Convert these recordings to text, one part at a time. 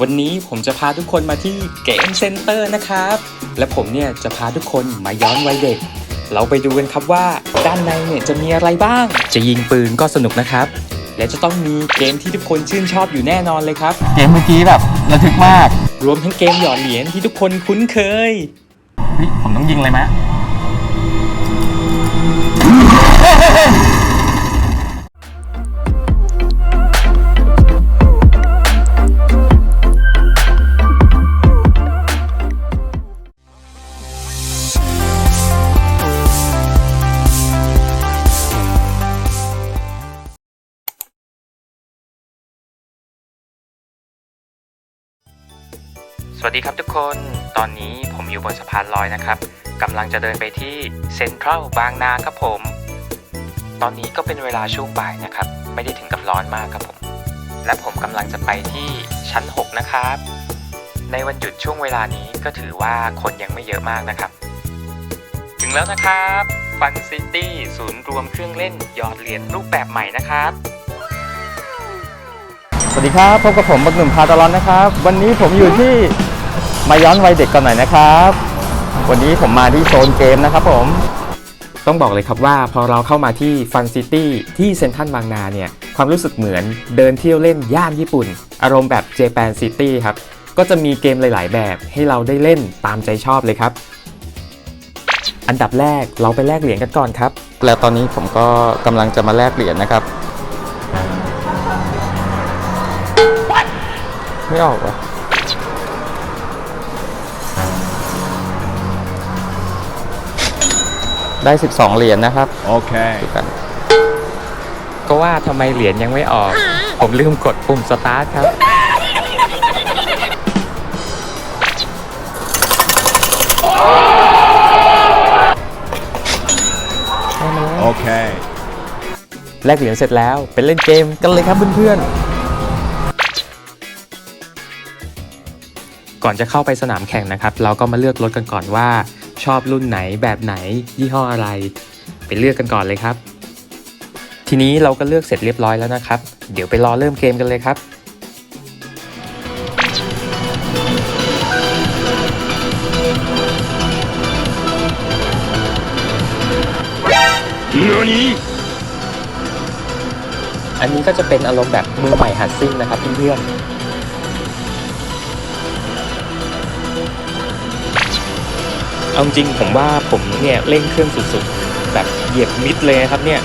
วันนี้ผมจะพาทุกคนมาที่เกมเซ็นเตอร์นะครับ และผมเนี่ยจะพาทุกคนมาย้อนวัยเด็ก เราไปดูกันครับว่าด้านในเนี่ยจะมีอะไรบ้าง จะยิงปืนก็สนุกนะครับ และจะต้องมีเกมที่ทุกคนชื่นชอบอยู่แน่นอนเลยครับ เกมเมื่อกี้แบบระทึกมาก รวมทั้งเกมหยอดเหรียญที่ทุกคนคุ้นเคยเฮ้ยผมต้องยิงเลยไหม วัสดีครับทุกคน ตอนนี้ผมอยู่บนสะพานลอยนะครับกำลังจะเดินไปที่เซ็นทรัลบางนาครับผม ตอนนี้ก็เป็นเวลาช่วงบ่ายนะครับ ไม่ได้ถึงกับร้อนมากครับผม และผมกำลังจะไปที่ชั้น 6 นะครับ ในวันหยุดช่วงเวลานี้ก็ถือว่าคนยังไม่เยอะมากนะครับ ถึงแล้วนะครับฟันซิตี้ศูนย์รวมเครื่องเล่นหยอดเหรียญรูปแบบใหม่นะครับสวัสดีครับ พบกับผมบักหนุ่มพาตลอนนะครับ วันนี้ผมอยู่ที่ มาย้อนวัยเด็กกันหน่อยนะครับ วันนี้ผมมาที่โซนเกมนะครับผม ต้องบอกเลยครับว่าพอเราเข้ามาที่ฟันซิตี้ที่เซ็นทรัลบางนาเนี่ย ความรู้สึกเหมือนเดินเที่ยวเล่นย่านญี่ปุ่น อารมณ์แบบเจแปนซิตี้ครับ ก็จะมีเกมหลาย ๆ แบบให้เราได้เล่นตามใจชอบเลยครับ อันดับแรกเราไปแลกเหรียญกันก่อนครับ แล้วตอนนี้ผมก็กำลังจะมาแลกเหรียญนะครับ ไม่ออกวะ ได้ 12 เหรียญนะครับ Okay. ดูกันก็ว่าทำไมเหรียญยังไม่ออก ผมลืมกดปุ่มสตาร์ทครับได้มาแล้ว Okay. แลกเหรียญเสร็จแล้วไปเล่นเกมกันเลยครับเพื่อนๆ ก่อนจะเข้าไปสนามแข่งนะครับ เราก็มาเลือกรถกันก่อนว่า ชอบรุ่นไหนแบบไหน ยี่ห้ออะไร ไปเลือกกันก่อนเลยครับ ทีนี้เราก็เลือกเสร็จเรียบร้อยแล้วนะครับ เดี๋ยวไปรอเริ่มเกมกันเลยครับอันนี้ก็จะเป็นอารมณ์แบบมือใหม่หัดซิ่งนะครับเพื่อนๆ เอาจริงผมว่าผมเนี่ยเร่งเครื่องสุดๆ แบบเหยียบมิดเลยนะครับเนี่ย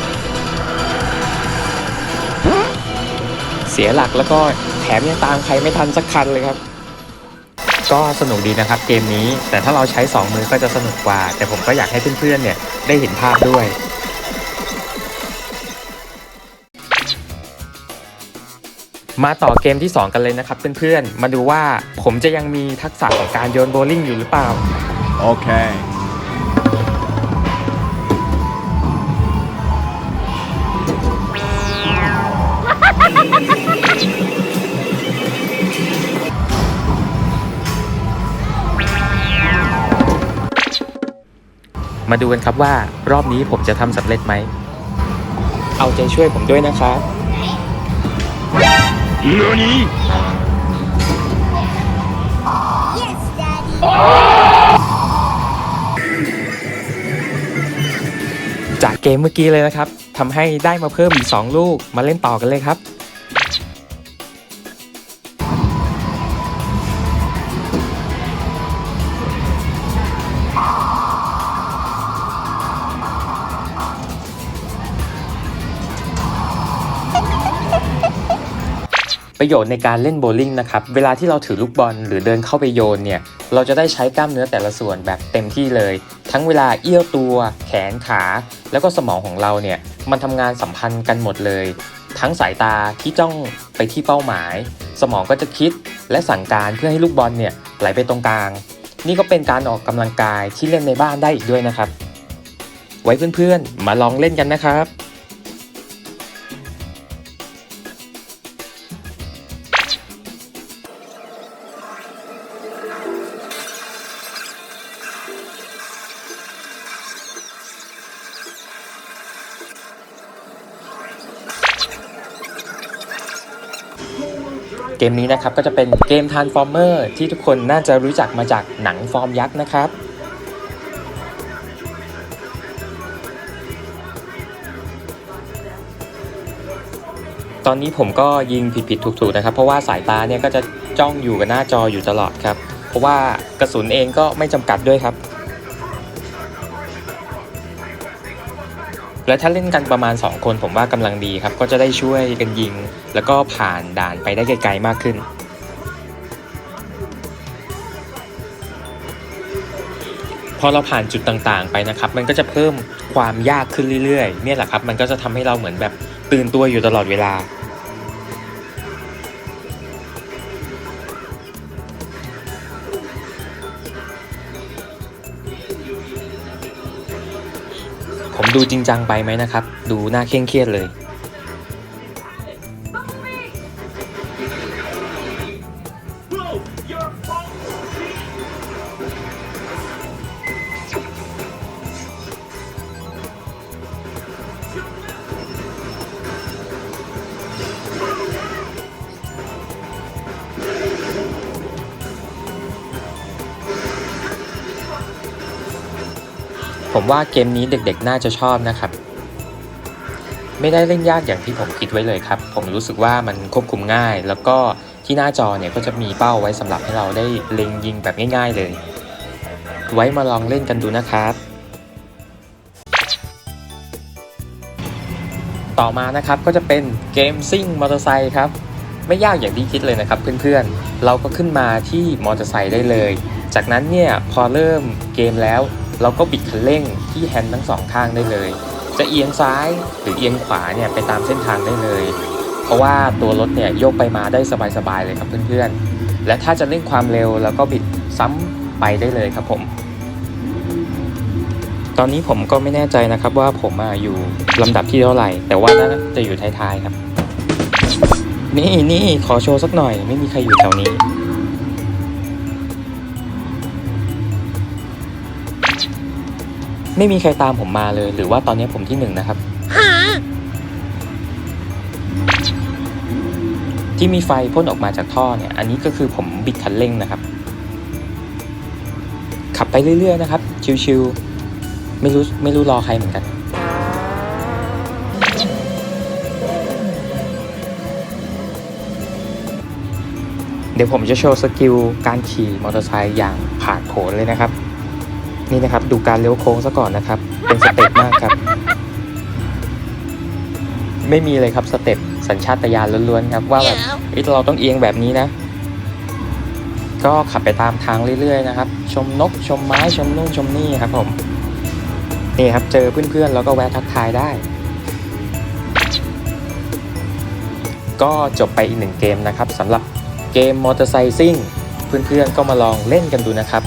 เสียหลักแล้วก็แถมยังตามใครไม่ทันสักคันเลยครับ ก็สนุกดีนะครับเกมนี้ แต่ถ้าเราใช้ 2 มือก็จะสนุกกว่า แต่ผมก็อยากให้เพื่อนๆเนี่ยได้เห็นภาพด้วยมาต่อเกมที่ 2 กันเลยนะครับเพื่อนๆ มาดูว่าผมจะยังมีทักษะของการโยนโบว์ลิ่งอยู่หรือเปล่า Okay. มาดูกันครับว่ารอบนี้ผมจะทำสำเร็จไหม เอาใจช่วยผมด้วยนะครับ Yes, Daddy. จากเกมเมื่อกี้เลยนะครับทำให้ได้มาเพิ่มอีก 2 ลูกมาเล่นต่อกันเลยครับ ประโยชน์ในการเล่นโบว์ลิ่งนะครับ เวลาที่เราถือลูกบอลหรือเดินเข้าไปโยนเนี่ย เราจะได้ใช้กล้ามเนื้อแต่ละส่วนแบบเต็มที่เลย ทั้งเวลาเอี้ยวตัว แขนขา แล้วก็สมองของเราเนี่ย มันทำงานสัมพันธ์กันหมดเลย ทั้งสายตาที่จ้องไปที่เป้าหมาย สมองก็จะคิดและสั่งการเพื่อให้ลูกบอลเนี่ยไหลไปตรงกลาง นี่ก็เป็นการออกกำลังกายที่เล่นในบ้านได้อีกด้วยนะครับ ไว้เพื่อนๆ มาลองเล่นกันนะครับ เกมนี้นะครับก็จะเป็นเกม Transformer ที่ทุกคนน่าจะรู้จักมาจากหนังฟอร์มยักษ์นะครับตอนนี้ผมก็ยิงผิดๆถูกๆนะครับ เพราะว่าสายตาเนี่ยก็จะจ้องอยู่กับหน้าจออยู่ตลอดครับ เพราะว่ากระสุนเองก็ไม่จำกัดด้วยครับ และถ้าเล่นกันประมาณ 2 คนผมว่ากำลังดีครับ ก็จะได้ช่วยกันยิง แล้วก็ผ่านด่านไปได้ไกลๆมากขึ้น พอเราผ่านจุดต่างๆ ไปนะครับ มันก็จะเพิ่มความยากขึ้นเรื่อยๆ เนี่ยแหละครับ มันก็จะทำให้เราเหมือนแบบตื่นตัวอยู่ตลอดเวลา ดูจริงจังไปไหมนะครับ ดูน่าเคร่งเครียดเลย ผมว่าเกมนี้เด็กๆ น่าจะชอบนะครับ ไม่ได้เล่นยากอย่างที่ผมคิดไว้เลยครับ ผมรู้สึกว่ามันควบคุมง่าย แล้วก็ที่หน้าจอเนี่ยก็จะมีเป้าไว้สำหรับให้เราได้เล็งยิงแบบง่ายๆเลย ไว้มาลองเล่นกันดูนะครับ ต่อมานะครับก็จะเป็นเกมซิ่งมอเตอร์ไซค์ครับไม่ยากอย่างที่คิดเลยนะครับเพื่อนๆ เราก็ขึ้นมาที่มอเตอร์ไซค์ได้เลย จากนั้นเนี่ยพอเริ่มเกมแล้ว เราก็บิดคันเร่งที่แฮนด์ทั้งสองข้างได้เลย จะเอียงซ้ายหรือเอียงขวาเนี่ยไปตามเส้นทางได้เลย เพราะว่าตัวรถเนี่ยโยกไปมาได้สบายๆเลยครับเพื่อนๆ และถ้าจะเร่งความเร็วแล้วก็บิดซ้ำไปได้เลยครับผม ตอนนี้ผมก็ไม่แน่ใจนะครับว่าผมออยู่ลำดับที่เท่าไหร่ แต่ว่าน่าจะอยู่ท้ายๆครับ นี่นี่ขอโชว์สักหน่อยไม่มีใครอยู่แถวนี้ ไม่มีใครตามผมมาเลย หรือว่าตอนนี้ผมที่หนึ่งนะครับ ที่มีไฟพ่นออกมาจากท่อเนี่ย อันนี้ก็คือผมบิดคันเร่งนะครับ ขับไปเรื่อยๆนะครับ ชิวๆไม่รู้ไม่รู้รอใครเหมือนกันเดี๋ยวผมจะโชว์สกิลการขี่มอเตอร์ไซค์อย่างผาดโผนเลยนะครับ นี่นะครับ ดูการเลี้ยวโค้งซะก่อนนะครับ เป็นสเต็ปมากครับ ไม่มีเลยครับสเต็ปสัญชาตญาณล้วนๆครับ ว่าแบบเอ้ยเราต้องเอียงแบบนี้นะ ก็ขับไปตามทางเรื่อยๆนะครับ ชมนกชมไม้ชมนู่นชมนี่ครับผมนี่ครับเจอเพื่อนๆแล้วก็แวะทักทายได้ ก็จบไปอีกหนึ่งเกมนะครับสำหรับเกมมอเตอร์ไซค์ซิ่งเพื่อนๆก็มาลองเล่นกันดูนะครับ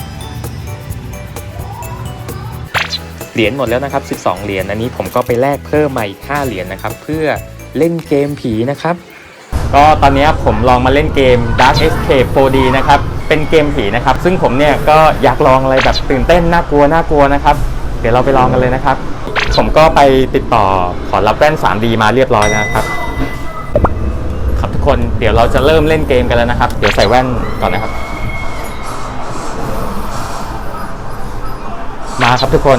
เหรียญหมดแล้วนะครับ 12 เหรียญอันนี้ผมก็ไปแลกเพิ่มมาอีก 5 เหรียญนะครับ เพื่อเล่นเกมผีนะครับ ก็ตอนนี้ผมลองมาเล่นเกม Dark Escape 4D นะครับ เป็นเกมผีนะครับ ซึ่งผมเนี่ยก็อยากลองอะไรแบบตื่นเต้นน่ากลัวน่ากลัวนะครับ เดี๋ยวเราไปลองกันเลยนะครับ ผมก็ไปติดต่อขอรับแว่น 3D มาเรียบร้อยแล้วนะครับ ครับทุกคนเดี๋ยวเราจะเริ่มเล่นเกมกันแล้วนะครับ เดี๋ยวใส่แว่นก่อนนะครับ มาครับทุกคน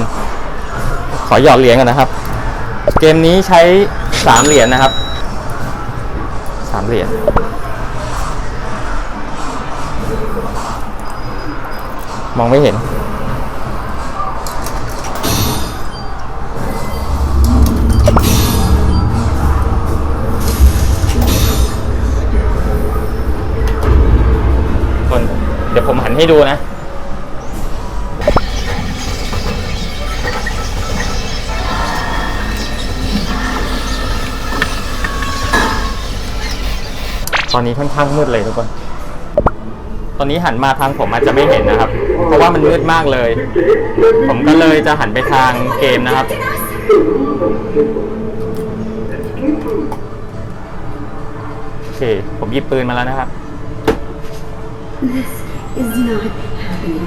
อหยอดเหรียญกันนะครับ เกมนี้ใช้3เหรียญนะครับสามเหรียญมองไม่เห็น คน เดี๋ยวผมหันให้ดูนะ ตอนนี้ค่อนข้างมืดเลยทุกคน ตอนนี้หันมาทางผมอาจจะไม่เห็นนะครับ เพราะว่ามันมืดมากเลย ผมก็เลยจะหันไปทางเกมนะครับ โอเค ผมหยิบปืนมาแล้วนะครับ is not happening.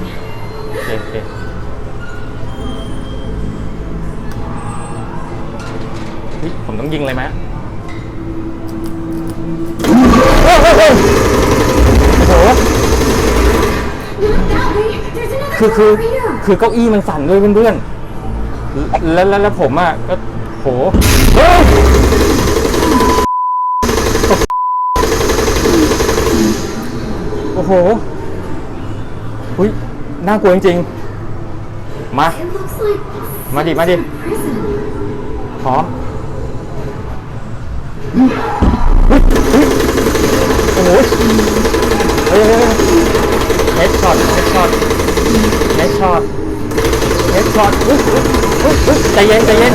โอเคโอเคเฮ้ยผมต้องยิงเลยไหม There's another คือคือคือเก้าอี้มันสั่นด้วยเพื่อนๆ แล้วแล้วผมอะก็โหเฮ้ยโอ้โหหุยน่ากลัวจริงๆ มา มาดิ มาดิ prison. พร้อม โอ้โหเฮ้ยเฮ้ยเฮดช็อตเฮดช็อตเฮดช็อตเฮดช็อตอุ๊ยอุ๊ยอุ๊ยอุ๊ยใจเย็นใจเย็น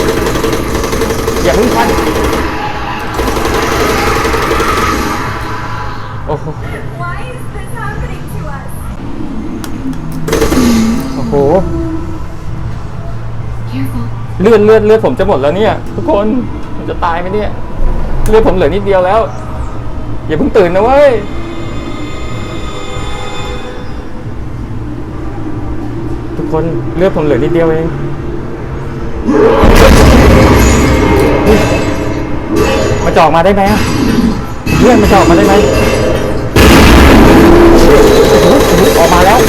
อย่าเพิ่งพันโอ้โห Why is this happening to us? โอ้โห Careful. เลือดเลือดเลือดผมจะหมดแล้วเนี่ย ทุกคนผมจะตายไหมเนี่ย เลือดผมเหลือนิดเดียวแล้ว อย่าเพิ่งตื่นนะเว้ย ทุกคนเลือดผมเหลือนิดเดียวเองมาจอกมาได้ไหมเลื่อนมาจอกมาได้ไหมโอ้โหโอ้โหออกมาแล้ว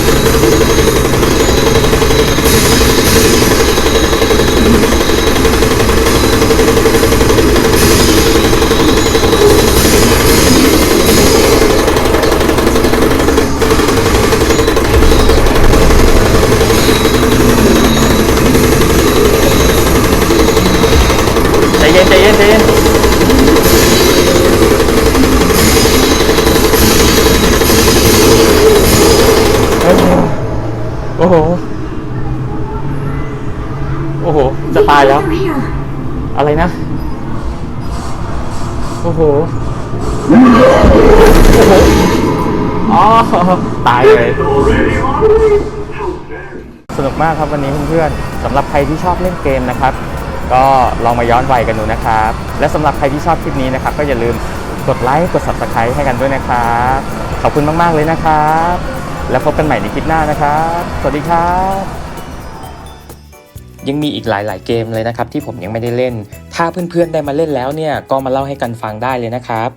ใจเย็นใจเย็นใจเย็นโอ้โห โอ้โห จะตายแล้ว อะไรนะ โอ้โห โอ้โห อ๋อ ตายเลย สนุกมากครับวันนี้เพื่อนๆสำหรับใครที่ชอบเล่นเกมนะครับ ก็ลองมาย้อนวัยกันดูนะครับ และสำหรับใครที่ชอบคลิปนี้นะครับ ก็อย่าลืมกดไลค์ กด subscribe ให้กันด้วยนะครับ ขอบคุณมาก ๆ เลยนะครับ แล้วพบกันใหม่ในคลิปหน้านะครับ สวัสดีครับ ยังมีอีกหลาย ๆ เกมเลยนะครับที่ผมยังไม่ได้เล่น ถ้าเพื่อนๆได้มาเล่นแล้วเนี่ยก็มาเล่าให้กันฟังได้เลยนะครับ